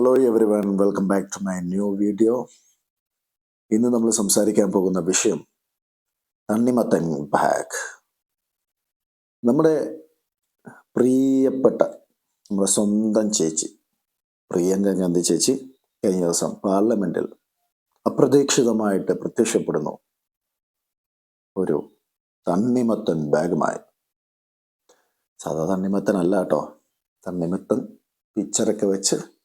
Hello everyone welcome back to my new video ഇന്ന് നമ്മൾ സംസാരിക്കാൻ പോകുന്ന വിഷയം തണ്ണിമത്തൻ ബാഗ് നമ്മുടെ പ്രിയപ്പെട്ട നമ്മുടെ സ്വന്തം ചേച്ചി പ്രിയങ്ക ഗാന്ധി ചേച്ചി കഴിഞ്ഞ ദിവസം പാർലമെന്റിൽ അപ്രതീക്ഷിതമായിട്ട് പ്രത്യക്ഷപ്പെടുന്നു. ഒരു തണ്ണിമത്തൻ ബാഗുമായി സാധാ തണ്ണിമത്തൻ അല്ല കേട്ടോ. തണ്ണിമത്തൻ പിക്ചറൊക്കെ വെച്ച്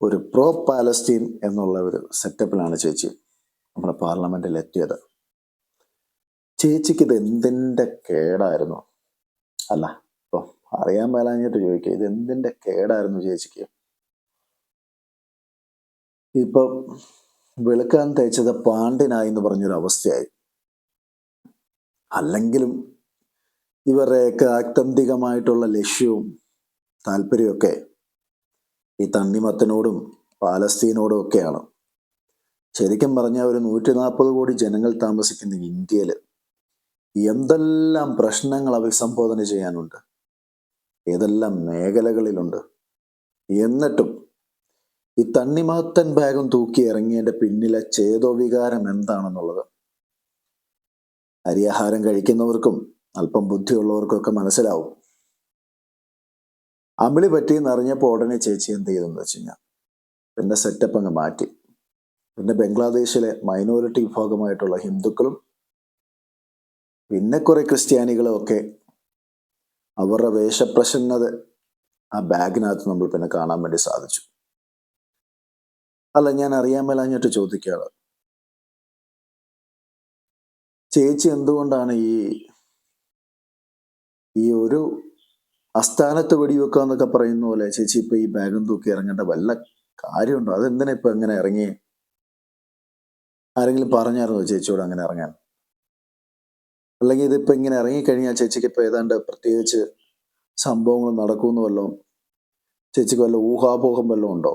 ഒരു പ്രോ പാലസ്തീൻ എന്നുള്ള ഒരു സെറ്റപ്പിലാണ് ചേച്ചി നമ്മുടെ പാർലമെന്റിൽ എത്തിയത്. ചേച്ചിക്ക് ഇത് എന്തിന്റെ കേടായിരുന്നു? അല്ല ഇപ്പൊ അറിയാൻ മേലാഞ്ഞിട്ട് ചോദിക്കുക ഇത് എന്തിന്റെ കേടായിരുന്നു ചേച്ചിക്ക്? ഇപ്പൊ വെളുക്കാൻ തേച്ചത് പാണ്ടിനായി എന്ന് പറഞ്ഞൊരു അവസ്ഥയായി. അല്ലെങ്കിലും ഇവരുടെയൊക്കെ ആത്യന്തികമായിട്ടുള്ള ലക്ഷ്യവും താല്പര്യമൊക്കെ ഈ തണ്ണിമത്തനോടും പാലസ്തീനോടും ഒക്കെയാണ്. ശരിക്കും പറഞ്ഞാൽ ഒരു നൂറ്റി നാൽപ്പത് കോടി ജനങ്ങൾ താമസിക്കുന്ന ഇന്ത്യയിൽ എന്തെല്ലാം പ്രശ്നങ്ങൾ അഭിസംബോധന ചെയ്യാനുണ്ട്? ഏതെല്ലാം മേഖലകളിലുണ്ട്? എന്നിട്ടും ഈ തണ്ണിമത്തൻ ബാഗും തൂക്കി ഇറങ്ങിയതിന്റെ പിന്നിലെ ചേതോവികാരം എന്താണെന്നുള്ളത് അരിയാഹാരം കഴിക്കുന്നവർക്കും അല്പം ബുദ്ധിയുള്ളവർക്കൊക്കെ മനസ്സിലാവും. അമ്പിളി പറ്റിയെന്ന് അറിഞ്ഞപ്പോൾ ഉടനെ ചേച്ചി എന്ത് ചെയ്തെന്ന് വെച്ച് കഴിഞ്ഞാൽ പിന്നെ സെറ്റപ്പ് അങ്ങ് മാറ്റി. പിന്നെ ബംഗ്ലാദേശിലെ മൈനോറിറ്റി വിഭാഗമായിട്ടുള്ള ഹിന്ദുക്കളും പിന്നെ കുറെ ക്രിസ്ത്യാനികളും ഒക്കെ അവരുടെ വേഷപ്രസന്നത ആ ബാഗിനകത്ത് നമ്മൾ പിന്നെ കാണാൻ വേണ്ടി സാധിച്ചു. അല്ല ഞാൻ അറിയാൻ മേലാഞ്ഞിട്ട് ചോദിക്കുകയാണ് ചേച്ചി എന്തുകൊണ്ടാണ് ഈ ഈ ഒരു അസ്ഥാനത്ത് വെടിവെക്കുക എന്നൊക്കെ പറയുന്ന പോലെ ചേച്ചി ഇപ്പൊ ഈ ബാഗും തൂക്കി ഇറങ്ങേണ്ട വല്ല കാര്യമുണ്ടോ? അതെന്തിനാ ഇപ്പൊ എങ്ങനെ ഇറങ്ങി? ആരെങ്കിലും പറഞ്ഞായിരുന്നോ ചേച്ചിയോട് അങ്ങനെ ഇറങ്ങാൻ? അല്ലെങ്കിൽ ഇതിപ്പോ ഇങ്ങനെ ഇറങ്ങിക്കഴിഞ്ഞാൽ ചേച്ചിക്ക് ഇപ്പൊ ഏതാണ്ട് പ്രത്യേകിച്ച് സംഭവങ്ങൾ നടക്കുമെന്ന് വല്ലതും ചേച്ചിക്ക് വല്ല ഊഹാപോഹം വല്ലതും ഉണ്ടോ?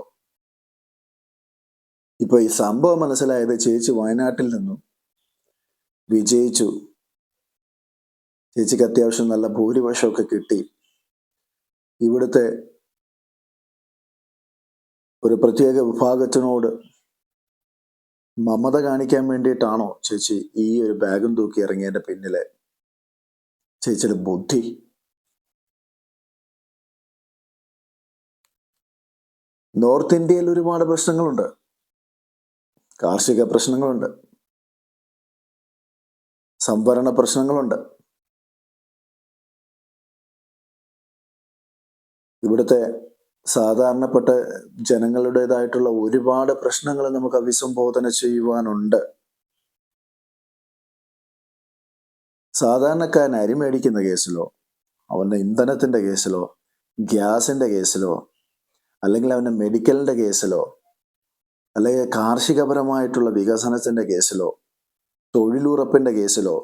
ഇപ്പൊ ഈ സംഭവം മനസ്സിലായത് ചേച്ചി വയനാട്ടിൽ നിന്നും വിജയിച്ചു. ചേച്ചിക്ക് അത്യാവശ്യം നല്ല ഭൂരിപക്ഷമൊക്കെ കിട്ടി. ഇവിടുത്തെ ഒരു പ്രത്യേക വിഭാഗത്തിനോട് മമത കാണിക്കാൻ വേണ്ടിയിട്ടാണോ ചേച്ചി ഈ ഒരു ബാഗും തൂക്കി ഇറങ്ങിയതിന്റെ പിന്നിലെ ചേച്ചിയുടെ ബുദ്ധി? നോർത്ത് ഇന്ത്യയിൽ ഒരുപാട് പ്രശ്നങ്ങളുണ്ട്. കാർഷിക പ്രശ്നങ്ങളുണ്ട്. സംവരണ പ്രശ്നങ്ങളുണ്ട്. ഇവിടുത്തെ സാധാരണപ്പെട്ട ജനങ്ങളുടേതായിട്ടുള്ള ഒരുപാട് പ്രശ്നങ്ങൾ നമുക്ക് അഭിസംബോധന ചെയ്യുവാനുണ്ട്. സാധാരണക്കാരൻ അരി മേടിക്കുന്ന കേസിലോ അവന്റെ ഇന്ധനത്തിന്റെ കേസിലോ ഗ്യാസിന്റെ കേസിലോ അല്ലെങ്കിൽ അവന്റെ മെഡിക്കലിന്റെ കേസിലോ അല്ലെങ്കിൽ കാർഷികപരമായിട്ടുള്ള വികസനത്തിന്റെ കേസിലോ തൊഴിലുറപ്പിന്റെ കേസിലോ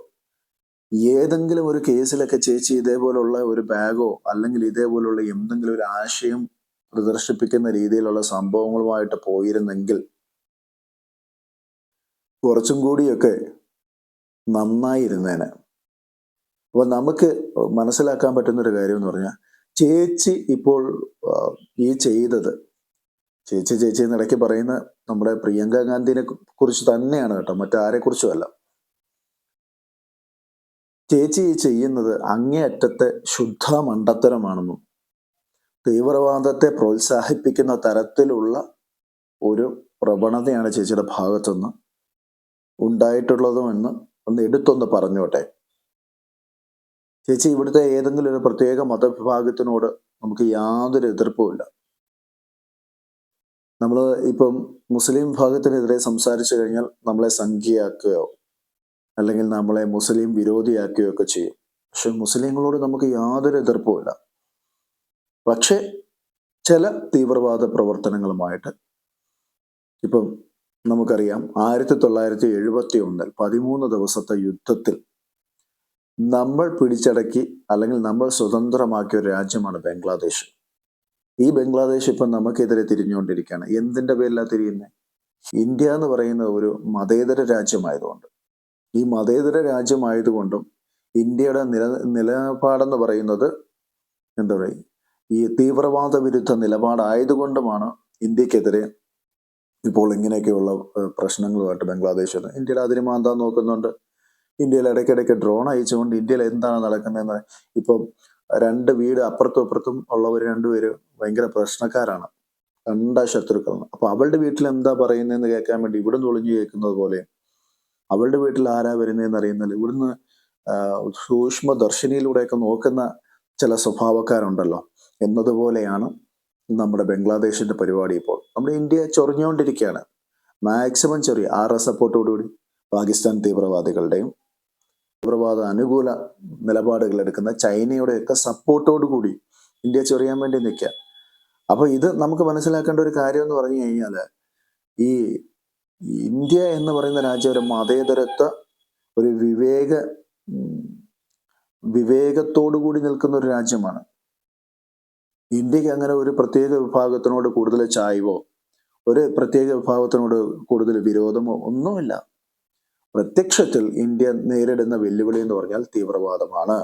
ഏതെങ്കിലും ഒരു കേസിലൊക്കെ ചേച്ചി ഇതേപോലുള്ള ഒരു ബാഗോ അല്ലെങ്കിൽ ഇതേപോലുള്ള എന്തെങ്കിലും ഒരു ആശയം പ്രദർശിപ്പിക്കുന്ന രീതിയിലുള്ള സംഭവങ്ങളുമായിട്ട് പോയിരുന്നെങ്കിൽ കുറച്ചും കൂടിയൊക്കെ നന്നായിരുന്നേനെ. അപ്പൊ നമുക്ക് മനസ്സിലാക്കാൻ പറ്റുന്ന ഒരു കാര്യം എന്ന് പറഞ്ഞാൽ ചേച്ചി ഇപ്പോൾ ഈ ചെയ്തത് ചേച്ചി ചേച്ചി എന്നിടയ്ക്ക് പറയുന്ന നമ്മുടെ പ്രിയങ്ക ഗാന്ധിനെ കുറിച്ച് തന്നെയാണ് കേട്ടോ മറ്റാരെ കുറിച്ചും അല്ല ചേച്ചി ചെയ്യുന്നത് അങ്ങേയറ്റത്തെ ശുദ്ധ മണ്ടത്തരമാണെന്നും തീവ്രവാദത്തെ പ്രോത്സാഹിപ്പിക്കുന്ന തരത്തിലുള്ള ഒരു പ്രവണതയാണ് ചേച്ചിയുടെ ഭാഗത്തുനിന്ന് ഉണ്ടായിട്ടുള്ളതുമെന്ന് ഒന്ന് എടുത്തൊന്ന് പറഞ്ഞോട്ടെ. ചേച്ചി ഇവിടുത്തെ ഏതെങ്കിലും ഒരു പ്രത്യേക മതവിഭാഗത്തിനോട് നമുക്ക് യാതൊരു എതിർപ്പുമില്ല നമ്മൾ ഇപ്പം മുസ്ലിം വിഭാഗത്തിനെതിരെ സംസാരിച്ചു കഴിഞ്ഞാൽ നമ്മളെ സംഖ്യയാക്കുകയോ അല്ലെങ്കിൽ നമ്മളെ മുസ്ലിം വിരോധിയാക്കുകയോ ഒക്കെ ചെയ്യും. പക്ഷെ മുസ്ലിങ്ങളോട് നമുക്ക് യാതൊരു എതിർപ്പുമില്ല. പക്ഷെ ചില തീവ്രവാദ പ്രവർത്തനങ്ങളുമായിട്ട് ഇപ്പം നമുക്കറിയാം ആയിരത്തി തൊള്ളായിരത്തി എഴുപത്തി ഒന്നിൽ പതിമൂന്ന് ദിവസത്തെ യുദ്ധത്തിൽ നമ്മൾ പിടിച്ചടക്കി അല്ലെങ്കിൽ നമ്മൾ സ്വതന്ത്രമാക്കിയ ഒരു രാജ്യമാണ് ബംഗ്ലാദേശ്. ഈ ബംഗ്ലാദേശ് ഇപ്പം നമുക്കെതിരെ തിരിഞ്ഞുകൊണ്ടിരിക്കുകയാണ്. എന്തിന്റെ പേരിലാണ് തിരിയുന്നത് ഇന്ത്യ എന്ന് പറയുന്ന ഒരു മതേതര രാജ്യമായതുകൊണ്ട്. ഈ മതേതര രാജ്യമായതുകൊണ്ടും ഇന്ത്യയുടെ നില നിലപാടെന്ന് പറയുന്നത് എന്താ പറയുക ഈ തീവ്രവാദ വിരുദ്ധ നിലപാടായതുകൊണ്ടുമാണ് ഇന്ത്യക്കെതിരെ ഇപ്പോൾ ഇങ്ങനെയൊക്കെയുള്ള പ്രശ്നങ്ങളുമായിട്ട് ബംഗ്ലാദേശ് വരുന്നത്. ഇന്ത്യയുടെ അതിര് മാന്താൻ നോക്കുന്നുണ്ട്. ഇന്ത്യയിൽ ഇടയ്ക്കിടയ്ക്ക് ഡ്രോൺ അയച്ചുകൊണ്ട് ഇന്ത്യയിൽ എന്താണ് നടക്കുന്നതെന്ന് ഇപ്പം രണ്ട് വീട് അപ്പുറത്തും അപ്പുറത്തും ഉള്ളവർ രണ്ടുപേര് ഭയങ്കര പ്രശ്നക്കാരാണ്. കണ്ട ശത്രുക്കളാണ്. അപ്പൊ അവളുടെ വീട്ടിൽ എന്താ പറയുന്നതെന്ന് കേൾക്കാൻ വേണ്ടി ഇവിടുന്ന് ഒളിഞ്ഞു കേൾക്കുന്നത് പോലെ അവളുടെ വീട്ടിൽ ആരാ വരുന്നതെന്ന് അറിയുന്നില്ല ഇവിടുന്ന് സൂക്ഷ്മ ദർശിനിയിലൂടെയൊക്കെ നോക്കുന്ന ചില സ്വഭാവക്കാരുണ്ടല്ലോ. എന്നതുപോലെയാണ് നമ്മുടെ ബംഗ്ലാദേശിന്റെ പരിപാടി ഇപ്പോൾ. നമ്മുടെ ഇന്ത്യ ചൊറിഞ്ഞുകൊണ്ടിരിക്കുകയാണ്. മാക്സിമം ചെറിയ ആർ എസ് സപ്പോർട്ടോടുകൂടി പാകിസ്ഥാൻ തീവ്രവാദികളുടെയും തീവ്രവാദ അനുകൂല നിലപാടുകൾ എടുക്കുന്ന ചൈനയുടെയൊക്കെ സപ്പോർട്ടോടു കൂടി ഇന്ത്യ ചൊറിയാൻ വേണ്ടി നിൽക്കുക. അപ്പൊ ഇത് നമുക്ക് മനസ്സിലാക്കേണ്ട ഒരു കാര്യം എന്ന് പറഞ്ഞു കഴിഞ്ഞാൽ ഈ ഇന്ത്യ എന്ന് പറയുന്ന രാജ്യം ഒരു മതേതരത്വ ഒരു വിവേക വിവേകത്തോടു കൂടി നിൽക്കുന്ന ഒരു രാജ്യമാണ്. ഇന്ത്യയ്ക്ക് അങ്ങനെ ഒരു പ്രത്യേക വിഭാഗത്തിനോട് കൂടുതൽ ചായ്വോ ഒരു പ്രത്യേക വിഭാഗത്തിനോട് കൂടുതൽ വിരോധമോ ഒന്നുമില്ല. പ്രത്യക്ഷത്തിൽ ഇന്ത്യ നേരിടുന്ന വെല്ലുവിളി എന്ന് പറഞ്ഞാൽ തീവ്രവാദമാണ്.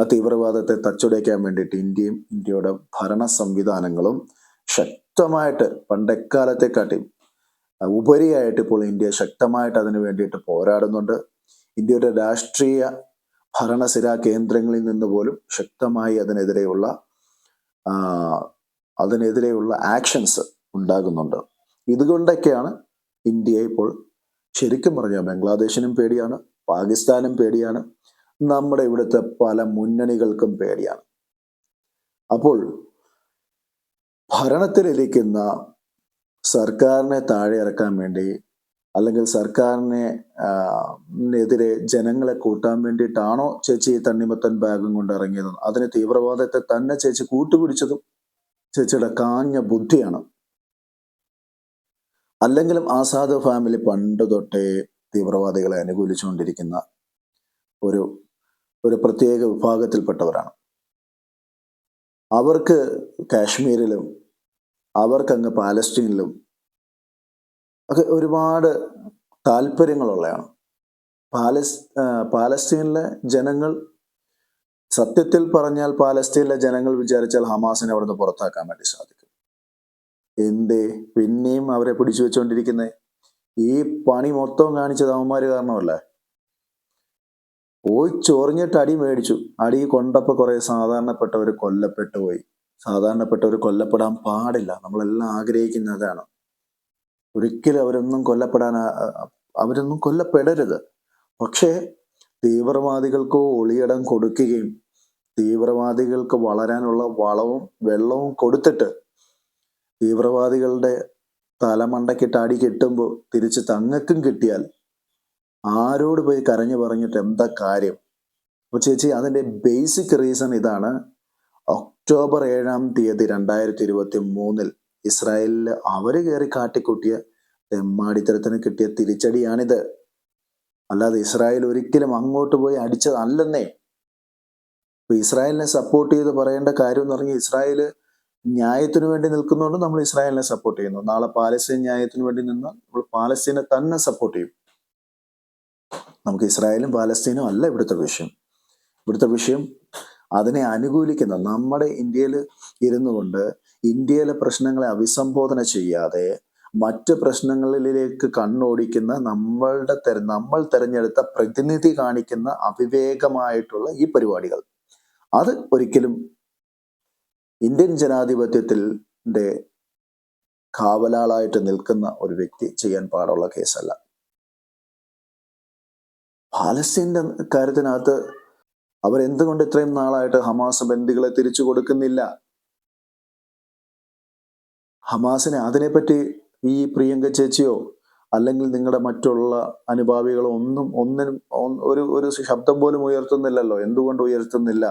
ആ തീവ്രവാദത്തെ തച്ചുടയ്ക്കാൻ വേണ്ടിയിട്ട് ഇന്ത്യയും ഇന്ത്യയുടെ ഭരണ സംവിധാനങ്ങളും ശക്തമായിട്ട് പണ്ടെക്കാലത്തെക്കാട്ടി ഉപരിയായിട്ട് ഇപ്പോൾ ഇന്ത്യ ശക്തമായിട്ട് അതിനു വേണ്ടിയിട്ട് പോരാടുന്നുണ്ട്. ഇന്ത്യയുടെ രാഷ്ട്രീയ ഭരണസിരാ കേന്ദ്രങ്ങളിൽ നിന്ന് പോലും ശക്തമായി അതിനെതിരെയുള്ള അതിനെതിരെയുള്ള ആക്ഷൻസ് ഉണ്ടാകുന്നുണ്ട്. ഇതുകൊണ്ടൊക്കെയാണ് ഇന്ത്യയെ ഇപ്പോൾ ശരിക്കും പറഞ്ഞാൽ ബംഗ്ലാദേശിനും പേടിയാണ് പാകിസ്ഥാനും പേടിയാണ് നമ്മുടെ ഇവിടുത്തെ പല മുന്നണികൾക്കും പേടിയാണ്. അപ്പോൾ ഭരണത്തിലിരിക്കുന്ന സർക്കാരിനെ താഴെ ഇറക്കാൻ വേണ്ടി അല്ലെങ്കിൽ സർക്കാരിനെ എതിരെ ജനങ്ങളെ കൂട്ടാൻ വേണ്ടിയിട്ടാണോ ചേച്ചി ഈ തണ്ണിമത്തൻ ബാഗും കൊണ്ട് ഇറങ്ങിയത്? അതിന് തീവ്രവാദത്തെ തന്നെ ചേച്ചി കൂട്ടുപിടിച്ചതും ചേച്ചിയുടെ കാഞ്ഞ ബുദ്ധിയാണ്. അല്ലെങ്കിലും ആസാദ് ഫാമിലി പണ്ട് തൊട്ടേ തീവ്രവാദികളെ അനുകൂലിച്ചുകൊണ്ടിരിക്കുന്ന ഒരു ഒരു പ്രത്യേക വിഭാഗത്തിൽപ്പെട്ടവരാണ്. അവർക്ക് കാശ്മീരിലും അവർക്കങ്ങ് പാലസ്റ്റീനിലും ഒക്കെ ഒരുപാട് താല്പര്യങ്ങളുള്ളതാണ് പാലസ് പാലസ്തീനിലെ ജനങ്ങൾ സത്യത്തിൽ പറഞ്ഞാൽ പാലസ്തീനിലെ ജനങ്ങൾ വിചാരിച്ചാൽ ഹമാസിനെ അവിടുന്ന് പുറത്താക്കാൻ വേണ്ടി സാധിക്കും. എന്തേ പിന്നെയും അവരെ പിടിച്ചു വെച്ചുകൊണ്ടിരിക്കുന്നത് ഈ പണി മൊത്തം കാണിച്ചത് അവന്മാർ കാരണമല്ലേ? പോയി ചൊറിഞ്ഞിട്ട് അടി മേടിച്ചു. അടി കൊണ്ടപ്പോ കുറെ സാധാരണപ്പെട്ടവർ കൊല്ലപ്പെട്ടു പോയി. സാധാരണപ്പെട്ടവർ കൊല്ലപ്പെടാൻ പാടില്ല. നമ്മളെല്ലാം ആഗ്രഹിക്കുന്ന അതാണ് ഒരിക്കലും അവരൊന്നും കൊല്ലപ്പെടാൻ അവരൊന്നും കൊല്ലപ്പെടരുത്. പക്ഷേ തീവ്രവാദികൾക്ക് ഒളിയിടം കൊടുക്കുകയും തീവ്രവാദികൾക്ക് വളരാനുള്ള വളവും വെള്ളവും കൊടുത്തിട്ട് തീവ്രവാദികളുടെ തലമണ്ടക്കിട്ട് അടി കിട്ടുമ്പോൾ തിരിച്ച് തങ്ങക്കും കിട്ടിയാൽ ആരോട് പോയി കരഞ്ഞു പറഞ്ഞിട്ട് എന്താ കാര്യം? അപ്പൊ ചേച്ചി അതിന്റെ ബേസിക് റീസൺ ഇതാണ്. ഒക്ടോബർ ഏഴാം തീയതി രണ്ടായിരത്തി ഇരുപത്തി മൂന്നിൽ ഇസ്രായേലിൽ അവർ കയറി കാട്ടിക്കൂട്ടിയ തെമ്മാടിത്തരത്തിന് കിട്ടിയ തിരിച്ചടിയാണിത്. അല്ലാതെ ഇസ്രായേൽ ഒരിക്കലും അങ്ങോട്ട് പോയി അടിച്ചതല്ലെന്നേ. ഇപ്പൊ ഇസ്രായേലിനെ സപ്പോർട്ട് ചെയ്ത് പറയേണ്ട കാര്യം എന്ന് പറഞ്ഞാൽ ഇസ്രായേൽ ന്യായത്തിനു വേണ്ടി നിൽക്കുന്നതുകൊണ്ട് നമ്മൾ ഇസ്രായേലിനെ സപ്പോർട്ട് ചെയ്യുന്നു. നാളെ പാലസ്തീൻ ന്യായത്തിനു വേണ്ടി നിന്ന് നമ്മൾ പാലസ്തീനെ തന്നെ സപ്പോർട്ട് ചെയ്യും. നമുക്ക് ഇസ്രായേലും പാലസ്തീനും അല്ല ഇവിടുത്തെ വിഷയം. ഇവിടുത്തെ വിഷയം അതിനെ അനുകൂലിക്കുന്ന നമ്മുടെ ഇന്ത്യയിൽ ഇരുന്നുകൊണ്ട് ഇന്ത്യയിലെ പ്രശ്നങ്ങളെ അഭിസംബോധന ചെയ്യാതെ മറ്റ് പ്രശ്നങ്ങളിലേക്ക് കണ്ണോടിക്കുന്ന നമ്മളുടെ തെര- നമ്മൾ തെരഞ്ഞെടുത്ത പ്രതിനിധി കാണിക്കുന്ന അവിവേകമായിട്ടുള്ള ഈ പരിപാടികൾ. അത് ഒരിക്കലും ഇന്ത്യൻ ജനാധിപത്യത്തിന്റെ കാവലാളായിട്ട് നിൽക്കുന്ന ഒരു വ്യക്തി ചെയ്യാൻ പാടുള്ള കേസല്ല. പാലസ്തീന്റെ കാര്യത്തിനകത്ത് അവരെന്തുകൊണ്ട് ഇത്രയും നാളായിട്ട് ഹമാസ് ബന്ദികളെ തിരിച്ചു കൊടുക്കുന്നില്ല? ഹമാസിനെ അതിനെപ്പറ്റി ഈ പ്രിയങ്ക ചേച്ചിയോ അല്ലെങ്കിൽ നിങ്ങളുടെ മറ്റുള്ള അനുഭാവികളോ ഒന്നും ഒന്നിനും ഒരു ഒരു ശബ്ദം പോലും ഉയർത്തുന്നില്ലല്ലോ. എന്തുകൊണ്ട് ഉയർത്തുന്നില്ല?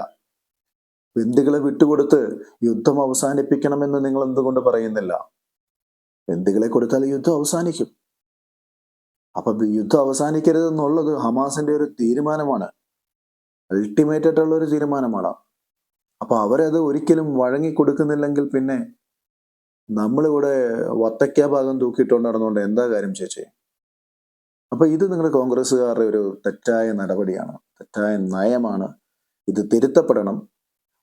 ബന്ദികളെ വിട്ടുകൊടുത്ത് യുദ്ധം അവസാനിപ്പിക്കണമെന്ന് നിങ്ങൾ എന്തുകൊണ്ട് പറയുന്നില്ല? ബന്ദികളെ കൊടുത്താൽ യുദ്ധം അവസാനിക്കും. അപ്പൊ യുദ്ധം അവസാനിക്കരുതെന്നുള്ളത് ഹമാസിന്റെ ഒരു തീരുമാനമാണ്. അൾട്ടിമേറ്റ് ആയിട്ടുള്ള ഒരു തീരുമാനമാണ്. അപ്പൊ അവരത് ഒരിക്കലും വഴങ്ങി കൊടുക്കുന്നില്ലെങ്കിൽ പിന്നെ നമ്മളിവിടെ വത്തക്ക ഭാഗം തൂക്കിയിട്ടുണ്ട് നടന്നുകൊണ്ട് എന്താ കാര്യം ചേച്ചി? അപ്പൊ ഇത് നിങ്ങളുടെ കോൺഗ്രസ്സുകാരുടെ ഒരു തെറ്റായ നടപടിയാണ്. തെറ്റായ നയമാണ്. ഇത് തിരുത്തപ്പെടണം.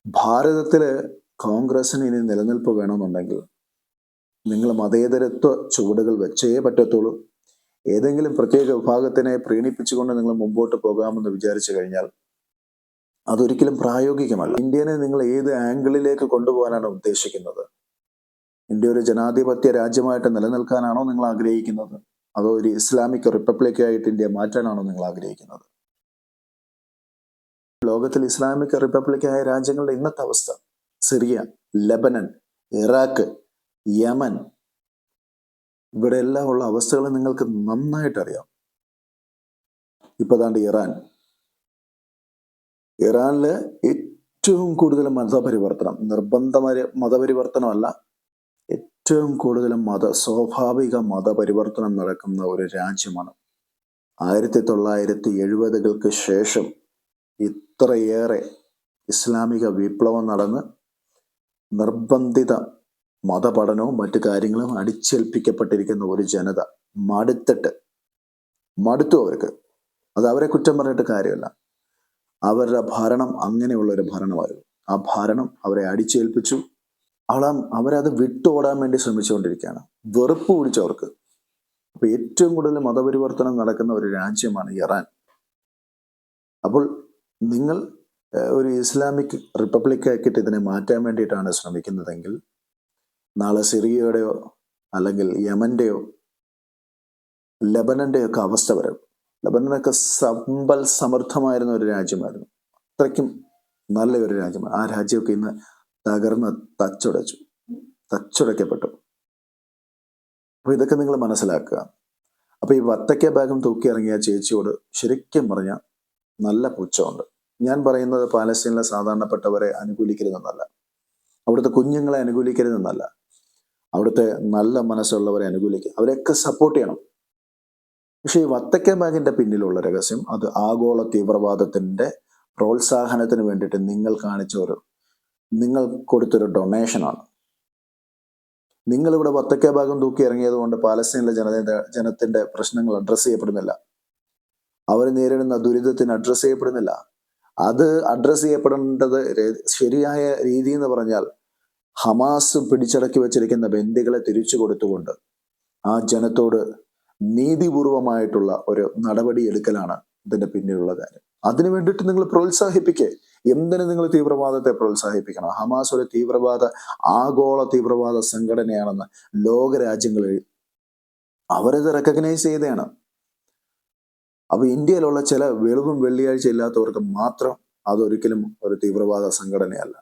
ഭാരതത്തിൽ കോൺഗ്രസിന് ഇനി നിലനിൽപ്പ് വേണമെന്നുണ്ടെങ്കിൽ നിങ്ങൾ മതേതരത്വ ചുവടുകൾ വെച്ചേ പറ്റത്തുള്ളൂ. ഏതെങ്കിലും പ്രത്യേക വിഭാഗത്തിനെ പ്രീണിപ്പിച്ചുകൊണ്ട് നിങ്ങൾ മുമ്പോട്ട് പോകാമെന്ന് വിചാരിച്ചു കഴിഞ്ഞാൽ അതൊരിക്കലും പ്രായോഗികമല്ല. ഇന്ത്യനെ നിങ്ങൾ ഏത് ആംഗിളിലേക്ക് കൊണ്ടുപോകാനാണ് ഉദ്ദേശിക്കുന്നത്? ഇന്ത്യ ഒരു ജനാധിപത്യ രാജ്യമായിട്ട് നിലനിൽക്കാനാണോ നിങ്ങൾ ആഗ്രഹിക്കുന്നത്? അതോ ഒരു ഇസ്ലാമിക് റിപ്പബ്ലിക് ആയിട്ട് ഇന്ത്യ മാറ്റാനാണോ നിങ്ങൾ ആഗ്രഹിക്കുന്നത്? ലോകത്തിൽ ഇസ്ലാമിക് റിപ്പബ്ലിക്കായ രാജ്യങ്ങളുടെ ഇന്നത്തെ അവസ്ഥ. Syria Lebanon Iraq Yemen. ഇവിടെ എല്ലാം ഉള്ള അവസ്ഥകൾ നിങ്ങൾക്ക് നന്നായിട്ട് അറിയാം ഇപ്പൊ ഇറാൻ. ഇറാനിൽ ഏറ്റവും കൂടുതൽ മതപരിവർത്തനം നിർബന്ധമായ മതപരിവർത്തനമല്ല ഏറ്റവും കൂടുതൽ മത സ്വാഭാവിക മതപരിവർത്തനം നടക്കുന്ന ഒരു രാജ്യമാണ്. ആയിരത്തി തൊള്ളായിരത്തി എഴുപതുകൾക്ക് ശേഷം ഇത്രയേറെ ഇസ്ലാമിക വിപ്ലവം നടന്ന് നിർബന്ധിത മതപഠനവും മറ്റു കാര്യങ്ങളും അടിച്ചേൽപ്പിക്കപ്പെട്ടിരിക്കുന്ന ഒരു ജനത മടുത്തിട്ട് മടുത്തു അവർക്ക്. അത് അവരെ കുറ്റം പറഞ്ഞിട്ട് കാര്യമല്ല. അവരുടെ ഭരണം അങ്ങനെയുള്ള ഒരു ഭരണമായിരുന്നു. ആ ഭരണം അവരെ അടിച്ചേൽപ്പിച്ചു. അവളാ അവരത് വിട്ടോടാൻ വേണ്ടി ശ്രമിച്ചുകൊണ്ടിരിക്കുകയാണ്. വെറുപ്പ് പിടിച്ചു അവർക്ക് അപ്പൊ ഏറ്റവും കൂടുതൽ മതപരിവർത്തനം നടക്കുന്ന ഒരു രാജ്യമാണ് ഇറാൻ. അപ്പോൾ നിങ്ങൾ ഒരു ഇസ്ലാമിക് റിപ്പബ്ലിക് ആക്കിയിട്ട് ഇതിനെ മാറ്റാൻ വേണ്ടിയിട്ടാണ് ശ്രമിക്കുന്നതെങ്കിൽ നാളെ സിറിയയുടെയോ അല്ലെങ്കിൽ യമന്റെയോ ലബനന്റെയോ ഒക്കെ അവസ്ഥ വരും. ലബനനൊക്കെ സമ്പൽ സമൃദ്ധമായിരുന്ന ഒരു രാജ്യമായിരുന്നു. അത്രയ്ക്കും നല്ല ഒരു രാജ്യമാണ്. ആ രാജ്യമൊക്കെ ഇന്ന് തകർന്ന് തച്ചുടച്ചു. തച്ചുടയ്ക്കപ്പെട്ടു. അപ്പൊ ഇതൊക്കെ നിങ്ങൾ മനസ്സിലാക്കുക. അപ്പൊ ഈ വത്തക്ക ഭാഗം തൂക്കി ഇറങ്ങിയ ചേച്ചിയോട് ശരിക്കും പറഞ്ഞ നല്ല പുച്ഛമുണ്ട്. ഞാൻ പറയുന്നത് പാലസ്തീനിലെ സാധാരണപ്പെട്ടവരെ അനുകൂലിക്കരുതെന്നല്ല. അവിടുത്തെ കുഞ്ഞുങ്ങളെ അനുകൂലിക്കരുതെന്നല്ല. അവിടുത്തെ നല്ല മനസ്സുള്ളവരെ അനുകൂലിക്കുക അവരെയൊക്കെ സപ്പോർട്ട് ചെയ്യണം. പക്ഷേ ഈ വത്തക്ക ബാങ്കിന്റെ പിന്നിലുള്ള രഹസ്യം അത് ആഗോള തീവ്രവാദത്തിന്റെ പ്രോത്സാഹനത്തിന് വേണ്ടിയിട്ട് നിങ്ങൾ കാണിച്ച ഒരു നിങ്ങൾ കൊടുത്തൊരു ഡൊണേഷനാണ് നിങ്ങൾ ഇവിടെ വത്തക്ക ഭാഗം തൂക്കി ഇറങ്ങിയത് കൊണ്ട് പാലസ്തീനിലെ ജനത ജനത്തിന്റെ പ്രശ്നങ്ങൾ അഡ്രസ്സ് ചെയ്യപ്പെടുന്നില്ല. അവർ നേരിടുന്ന ദുരിതത്തിന് അഡ്രസ്സ് ചെയ്യപ്പെടുന്നില്ല. അത് അഡ്രസ്സ് ചെയ്യപ്പെടേണ്ടത് ശരിയായ രീതി എന്ന് പറഞ്ഞാൽ ഹമാസ് പിടിച്ചടക്കി വെച്ചിരിക്കുന്ന ബന്ദികളെ തിരിച്ചു കൊടുത്തുകൊണ്ട് ആ ജനത്തോട് നീതിപൂർവമായിട്ടുള്ള ഒരു നടപടി എടുക്കലാണ് ഇതിന്റെ പിന്നിലുള്ള കാര്യം. അതിനു വേണ്ടിയിട്ട് നിങ്ങൾ പ്രോത്സാഹിപ്പിക്കേ. എന്തിനു നിങ്ങൾ തീവ്രവാദത്തെ പ്രോത്സാഹിപ്പിക്കണം? ഹമാസ് ഒരു തീവ്രവാദ ആഗോള തീവ്രവാദ സംഘടനയാണെന്ന് ലോകരാജ്യങ്ങളിൽ അവരത് റെക്കഗ്നൈസ് ചെയ്തതാണ്. അപ്പൊ ഇന്ത്യയിലുള്ള ചില വെളിവും വെള്ളിയാഴ്ച ഇല്ലാത്തവർക്ക് മാത്രം അതൊരിക്കലും ഒരു തീവ്രവാദ സംഘടനയല്ല.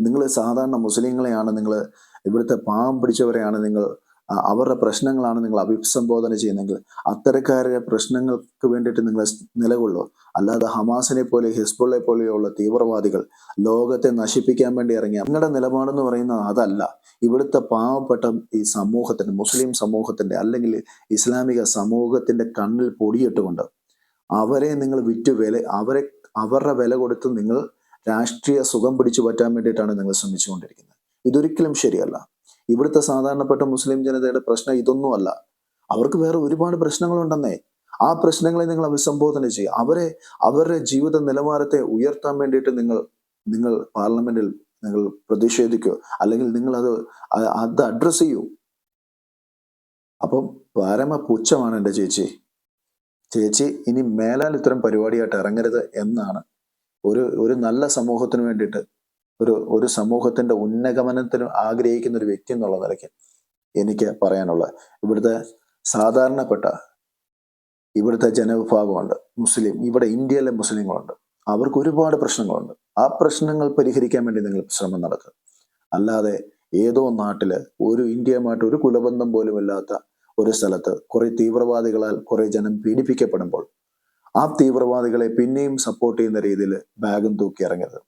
നിങ്ങൾ സാധാരണ മുസ്ലിങ്ങളെയാണ് നിങ്ങൾ ഇവിടുത്തെ പാവം പിടിച്ചവരെയാണ് നിങ്ങൾ അവരുടെ പ്രശ്നങ്ങളാണ് നിങ്ങൾ അഭിസംബോധന ചെയ്യുന്നതെങ്കിൽ അത്തരക്കാരുടെ പ്രശ്നങ്ങൾക്ക് വേണ്ടിയിട്ട് നിങ്ങൾ നിലകൊള്ളൂ. അല്ലാതെ ഹമാസിനെ പോലെ ഹിസ്ബുള്ളെ പോലെയുള്ള തീവ്രവാദികൾ ലോകത്തെ നശിപ്പിക്കാൻ വേണ്ടി ഇറങ്ങിയ നിങ്ങളുടെ നിലപാടെന്ന് പറയുന്നത് അതല്ല. ഇവിടുത്തെ പാവപ്പെട്ട ഈ സമൂഹത്തിന്റെ മുസ്ലിം സമൂഹത്തിന്റെ അല്ലെങ്കിൽ ഇസ്ലാമിക സമൂഹത്തിന്റെ കണ്ണിൽ പൊടിയിട്ടുകൊണ്ട് അവരെ നിങ്ങൾ വിറ്റു വില അവരെ അവരുടെ വില കൊടുത്ത് നിങ്ങൾ രാഷ്ട്രീയ സുഖം പിടിച്ചു പറ്റാൻ വേണ്ടിയിട്ടാണ് നിങ്ങൾ ശ്രമിച്ചുകൊണ്ടിരിക്കുന്നത്. ഇതൊരിക്കലും ശരിയല്ല. ഇവിടുത്തെ സാധാരണപ്പെട്ട മുസ്ലിം ജനതയുടെ പ്രശ്നം ഇതൊന്നുമല്ല. അവർക്ക് വേറെ ഒരുപാട് പ്രശ്നങ്ങളുണ്ടെന്നേ. ആ പ്രശ്നങ്ങളെ നിങ്ങൾ അഭിസംബോധന ചെയ്യുക. അവരെ അവരുടെ ജീവിത നിലവാരത്തെ ഉയർത്താൻ വേണ്ടിയിട്ട് നിങ്ങൾ നിങ്ങൾ പാർലമെന്റിൽ നിങ്ങൾ പ്രതിഷേധിക്കോ അല്ലെങ്കിൽ നിങ്ങൾ അത് അത് അഡ്രസ് ചെയ്യൂ. അപ്പം പരമ പുച്ഛമാണ് എന്റെ ചേച്ചി. ചേച്ചി ഇനി മേലാൽ ഇത്തരം പരിപാടിയായിട്ട് ഇറങ്ങരുത് എന്നാണ്. ഒരു ഒരു നല്ല സമൂഹത്തിന് വേണ്ടിയിട്ട് ഒരു ഒരു സമൂഹത്തിന്റെ ഉന്നഗമനത്തിന് ആഗ്രഹിക്കുന്ന ഒരു വ്യക്തി എന്നുള്ള നിലയ്ക്ക് എനിക്ക് പറയാനുള്ളത്. ഇവിടുത്തെ സാധാരണപ്പെട്ട ഇവിടുത്തെ ജനവിഭാഗമുണ്ട്. മുസ്ലിം ഇവിടെ ഇന്ത്യയിലെ മുസ്ലിങ്ങളുണ്ട്. അവർക്ക് ഒരുപാട് പ്രശ്നങ്ങളുണ്ട്. ആ പ്രശ്നങ്ങൾ പരിഹരിക്കാൻ വേണ്ടി നിങ്ങൾ ശ്രമം നടക്കുക അല്ലാതെ ഏതോ നാട്ടിൽ ഒരു ഇന്ത്യയുമായിട്ട് ഒരു കുലബന്ധം പോലും ഇല്ലാത്ത ഒരു സ്ഥലത്ത് കുറെ തീവ്രവാദികളാൽ കുറെ ജനം പീഡിപ്പിക്കപ്പെടുമ്പോൾ ആ തീവ്രവാദികളെ പിന്നെയും സപ്പോർട്ട് ചെയ്യുന്ന രീതിയിൽ ബാഗും തൂക്കി ഇറങ്ങരുത്.